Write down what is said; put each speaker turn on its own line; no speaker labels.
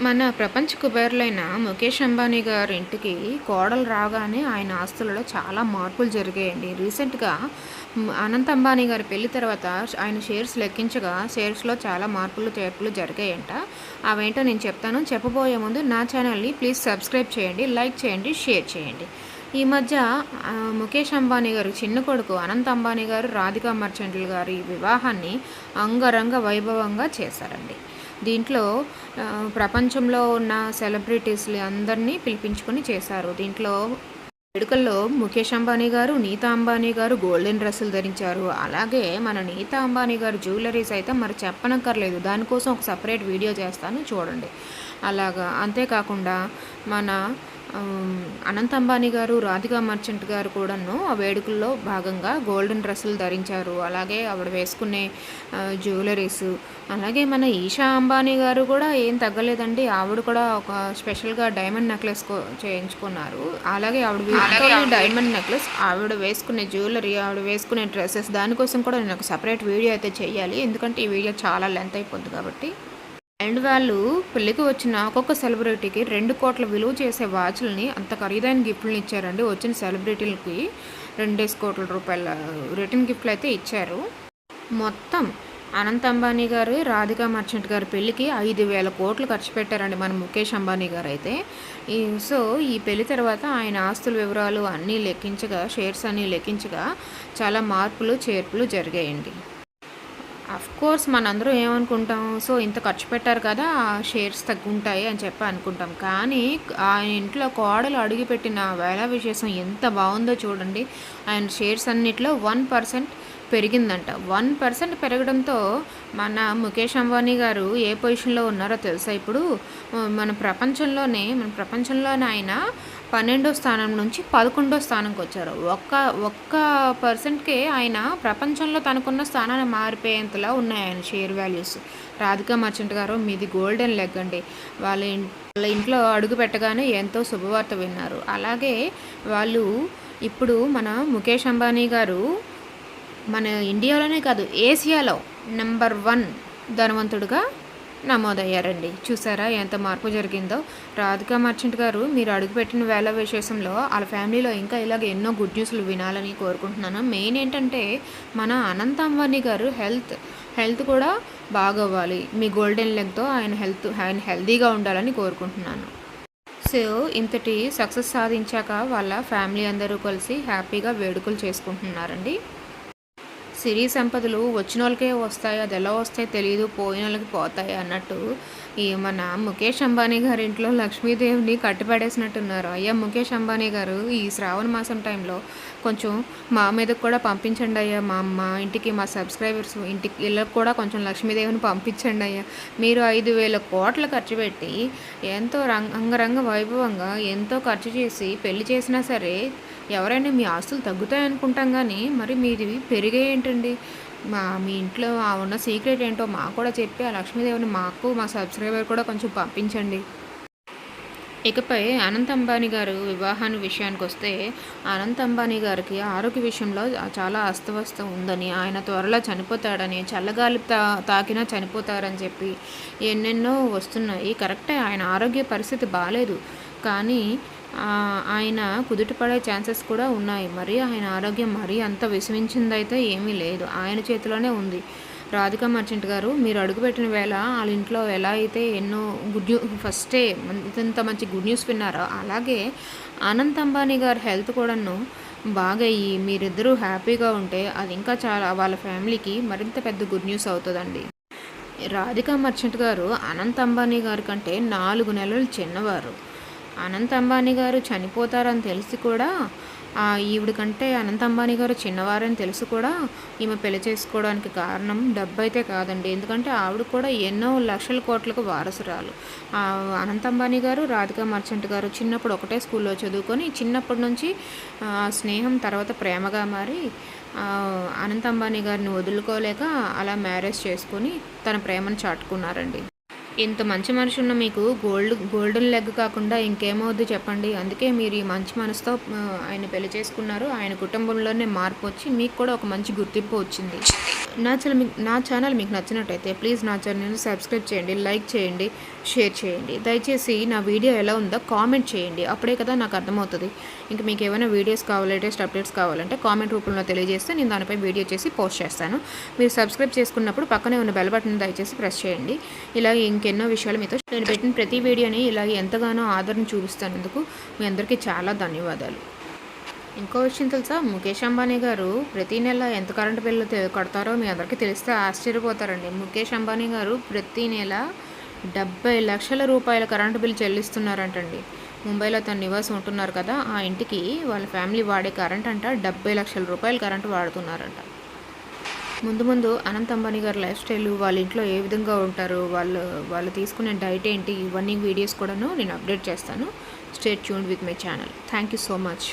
మన ప్రపంచ కుబేరులైన ముఖేష్ అంబానీ గారి ఇంటికి కోడలు రాగానే ఆయన ఆస్తులలో చాలా మార్పులు జరిగాయండి. రీసెంట్గా అనంత్ అంబానీ గారి పెళ్ళి తర్వాత ఆయన షేర్స్ లెక్కించగా షేర్స్లో చాలా మార్పులు చేర్పులు జరిగాయంట. అవేంటో నేను చెప్తాను. చెప్పబోయే ముందు నా ఛానల్ని ప్లీజ్ సబ్స్క్రైబ్ చేయండి లైక్ చేయండి షేర్ చేయండి. ఈ మధ్య ముఖేష్ అంబానీ గారు చిన్న కొడుకు అనంత్ అంబానీ గారు రాధికా మర్చెంట్లు గారి వివాహాన్ని అంగరంగ వైభవంగా చేశారండి. దీంట్లో ప్రపంచంలో ఉన్న సెలబ్రిటీస్ని అందరినీ పిలిపించుకొని చేశారు. దీంట్లో వేడుకల్లో ముఖేష్ అంబానీ గారు నీతా అంబానీ గారు గోల్డెన్ డ్రెస్సులు ధరించారు. అలాగే మన నీతా అంబానీ గారు జ్యువెలరీస్ అయితే మరి చెప్పనక్కర్లేదు. దానికోసం ఒక సపరేట్ వీడియో చేస్తాను చూడండి. అలాగా అంతేకాకుండా మన అనంత్ అంబానీ గారు రాధికా మర్చెంట్ గారు కూడాను ఆ వేడుకల్లో భాగంగా గోల్డెన్ డ్రెస్సులు ధరించారు. అలాగే ఆవిడ వేసుకునే జ్యువెలరీస్. అలాగే మన ఈషా అంబానీ గారు కూడా ఏం తగ్గలేదండి. ఆవిడ కూడా ఒక స్పెషల్గా డైమండ్ నెక్లెస్ చేయించుకున్నారు. అలాగే ఆవిడ డైమండ్ నెక్లెస్ ఆవిడ వేసుకునే జ్యువెలరీ ఆవిడ వేసుకునే డ్రెస్సెస్ దానికోసం కూడా నేను ఒక సపరేట్ వీడియో అయితే చేయాలి. ఎందుకంటే ఈ వీడియో చాలా లెంత్ అయిపోద్ది కాబట్టి. అండ్ వాళ్ళు పెళ్ళికి వచ్చిన ఒక్కొక్క సెలబ్రిటీకి రెండు కోట్ల విలువ చేసే వాచ్లని అంత ఖరీదైన గిఫ్ట్లను ఇచ్చారండి. వచ్చిన సెలబ్రిటీలకి రెండేసి కోట్ల రూపాయల రిటర్న్ గిఫ్ట్లు అయితే ఇచ్చారు. మొత్తం అనంత్ అంబానీ గారు రాధికా మర్చెంట్ గారి పెళ్ళికి ఐదు వేల కోట్లు ఖర్చు పెట్టారండి మన ముఖేష్ అంబానీ గారు అయితే. సో ఈ పెళ్ళి తర్వాత ఆయన ఆస్తుల వివరాలు అన్నీ లెక్కించగా షేర్స్ అన్నీ లెక్కించగా చాలా మార్పులు చేర్పులు జరిగాయండి. కోర్స్ మనందరం ఏమనుకుంటాం? సో ఇంత ఖర్చు పెట్టారు కదా ఆ షేర్స్ తగ్గుంటాయి అని చెప్పి అనుకుంటాం. కానీ ఆయన ఇంట్లో కోడలు అడుగుపెట్టిన వేళ విశేషం ఎంత బాగుందో చూడండి. ఆయన షేర్స్ అన్నిట్లో వన్ పర్సెంట్ పెరిగిందంట. వన్ పర్సెంట్ పెరగడంతో మన ముఖేష్ అంబానీ గారు ఏ పొజిషన్లో ఉన్నారో తెలుసా ఇప్పుడు? మన ప్రపంచంలోనే మన ప్రపంచంలోనే ఆయన పన్నెండో స్థానం నుంచి పదకొండో స్థానంకి వచ్చారు. ఒక్క ఒక్క పర్సెంట్కే ఆయన ప్రపంచంలో తనకున్న స్థానాన్ని మారిపోయేంతలా ఉన్నాయి ఆయన షేర్ వాల్యూస్. రాధికా మర్చెంట్ గారు మీది గోల్డెన్ లెగ్ అండి. వాళ్ళ వాళ్ళ ఇంట్లో అడుగు పెట్టగానే ఎంతో శుభవార్త విన్నారు. అలాగే వాళ్ళు ఇప్పుడు మన ముఖేష్ అంబానీ గారు మన ఇండియాలోనే కాదు ఏసియాలో నెంబర్ వన్ ధనవంతుడుగా నమోదయ్యారండి. చూసారా ఎంత మార్పు జరిగిందో? రాధికా మర్చెంట్ గారు మీరు అడుగుపెట్టిన వేళ విశేషంలో వాళ్ళ ఫ్యామిలీలో ఇంకా ఇలాగ ఎన్నో గుడ్ న్యూస్లు వినాలని కోరుకుంటున్నాను. మెయిన్ ఏంటంటే మన అనంత అంబానీ గారు హెల్త్ హెల్త్ కూడా బాగవ్వాలి. మీ గోల్డెన్ లెగ్తో ఆయన హెల్త్ ఆయన హెల్తీగా ఉండాలని కోరుకుంటున్నాను. సో ఇంతటి సక్సెస్ సాధించాక వాళ్ళ ఫ్యామిలీ అందరూ కలిసి హ్యాపీగా వేడుకలు చేసుకుంటున్నారండి. సిరి సంపదలు వచ్చిన వాళ్ళకే వస్తాయి అది ఎలా వస్తాయి తెలియదు పోయిన వాళ్ళకి పోతాయి అన్నట్టు ఈ మన ముఖేష్ అంబానీ గారి ఇంట్లో లక్ష్మీదేవిని కట్టిపడేసినట్టున్నారు. అయ్యా ముఖేష్ అంబానీ గారు ఈ శ్రావణ మాసం టైంలో కొంచెం మా మీదకి కూడా పంపించండి అయ్యా. మా అమ్మ ఇంటికి మా సబ్స్క్రైబర్స్ ఇంటికి ఇళ్ళకి కూడా కొంచెం లక్ష్మీదేవిని పంపించండి అయ్యా. మీరు ఐదు వేల కోట్లు ఖర్చు పెట్టి ఎంతో రంగ అంగరంగ వైభవంగా ఎంతో ఖర్చు చేసి పెళ్ళి చేసినా సరే ఎవరైనా మీ ఆస్తులు తగ్గుతాయి అనుకుంటాం కానీ మరి మీది పెరిగే ఏంటండి? మా మీ ఇంట్లో ఆ ఉన్న సీక్రెట్ ఏంటో మాకు కూడా చెప్పి ఆ లక్ష్మీదేవిని మాకు మా సబ్స్క్రైబర్ కూడా కొంచెం పంపించండి. ఇకపై అనంత్ అంబానీ గారు వివాహాన్ని విషయానికి వస్తే అనంత్ అంబానీ గారికి ఆరోగ్య విషయంలో చాలా అస్తవ్యస్త ఉందని ఆయన త్వరలో చనిపోతాడని చల్లగాలి తా తాకినా చనిపోతారని చెప్పి ఎన్నెన్నో వస్తున్నాయి. కరెక్టే ఆయన ఆరోగ్య పరిస్థితి బాగాలేదు కానీ ఆయన కుదుటపడే ఛాన్సెస్ కూడా ఉన్నాయి. మరి ఆయన ఆరోగ్యం మరీ అంత విషమించిందైతే ఏమీ లేదు. ఆయన చేతిలోనే ఉంది. రాధికా మర్చెంట్ గారు మీరు అడుగుపెట్టిన వేళ వాళ్ళ ఇంట్లో ఎలా అయితే ఎన్నో గుడ్ న్యూ ఫస్టే ఇంత మంచి గుడ్ న్యూస్ విన్నారో అలాగే అనంత్ అంబానీ గారి హెల్త్ కూడాను బాగయ్యి మీరిద్దరూ హ్యాపీగా ఉంటే అది ఇంకా చాలా వాళ్ళ ఫ్యామిలీకి మరింత పెద్ద గుడ్ న్యూస్ అవుతుందండి. రాధిక మర్చెంట్ గారు అనంత్ అంబానీ గారి కంటే నాలుగు నెలలు చిన్నవారు. అనంత్ అంబానీ గారు చనిపోతారని తెలిసి కూడా ఆ ఈవిడ కంటే అనంత అంబానీ గారు చిన్నవారని తెలిసి కూడా ఈమె పెళ్ళి చేసుకోవడానికి కారణం డబ్బు అయితే కాదండి. ఎందుకంటే ఆవిడ కూడా ఎన్నో లక్షల కోట్లకు వారసురాలు. ఆ అంబానీ గారు రాధికా మర్చెంట్ గారు చిన్నప్పుడు ఒకటే స్కూల్లో చదువుకొని చిన్నప్పటి నుంచి ఆ స్నేహం తర్వాత ప్రేమగా మారి అనంత అంబానీ గారిని వదులుకోలేక అలా మ్యారేజ్ చేసుకొని తన ప్రేమను చాటుకున్నారండి. ఇంత మంచి మనిషి ఉన్న మీకు గోల్డ్ గోల్డెన్ లెగ్ కాకుండా ఇంకేమవుద్ది చెప్పండి. అందుకే మీరు ఈ మంచి మనసుతో ఆయన పెళ్ళి చేసుకున్నారు. ఆయన కుటుంబంలోనే మార్పు వచ్చి మీకు కూడా ఒక మంచి గుర్తింపు వచ్చింది. నా ఛానల్ మీకు నా ఛానల్ మీకు నచ్చినట్టయితే ప్లీజ్ నా ఛానల్ని సబ్స్క్రైబ్ చేయండి లైక్ చేయండి షేర్ చేయండి. దయచేసి నా వీడియో ఎలా ఉందో కామెంట్ చేయండి. అప్పుడే కదా నాకు అర్థమవుతుంది. ఇంకా మీకు ఏమైనా వీడియోస్ కావాలి లేటెస్ట్ అప్డేట్స్ కావాలంటే కామెంట్ రూపంలో తెలియజేస్తే నేను దానిపై వీడియో చేసి పోస్ట్ చేస్తాను. మీరు సబ్స్క్రైబ్ చేసుకున్నప్పుడు పక్కనే ఉన్న బెల్ బటన్ దయచేసి ప్రెస్ చేయండి. ఇలా ఇంకెన్నో విషయాలు మీతో నేను పెట్టిన ప్రతి వీడియోని ఇలా ఎంతగానో ఆదరణ చూపిస్తానందుకు మీ అందరికీ చాలా ధన్యవాదాలు. ఇంకో విషయం తెలుసా? ముఖేష్ అంబానీ గారు ప్రతి నెల ఎంత కరెంటు బిల్లు కడతారో మీ అందరికీ తెలిస్తే ఆశ్చర్యపోతారండి. ముఖేష్ అంబానీ గారు ప్రతి నెల డెబ్బై లక్షల రూపాయల కరెంటు బిల్లు చెల్లిస్తున్నారంటండి. ముంబైలో తన నివాసం ఉంటున్నారు కదా ఆ ఇంటికి వాళ్ళ ఫ్యామిలీ వాడే కరెంట్ అంట డెబ్బై లక్షల రూపాయల కరెంటు వాడుతున్నారంట. ముందు ముందు అనంత్ అంబానీ గారి లైఫ్ స్టైల్ వాళ్ళ ఇంట్లో ఏ విధంగా ఉంటారు వాళ్ళు వాళ్ళు తీసుకునే డైట్ ఏంటి ఇవన్నీ వీడియోస్ కూడాను నేను అప్డేట్ చేస్తాను. Stay tune with my channel. Thank you so much.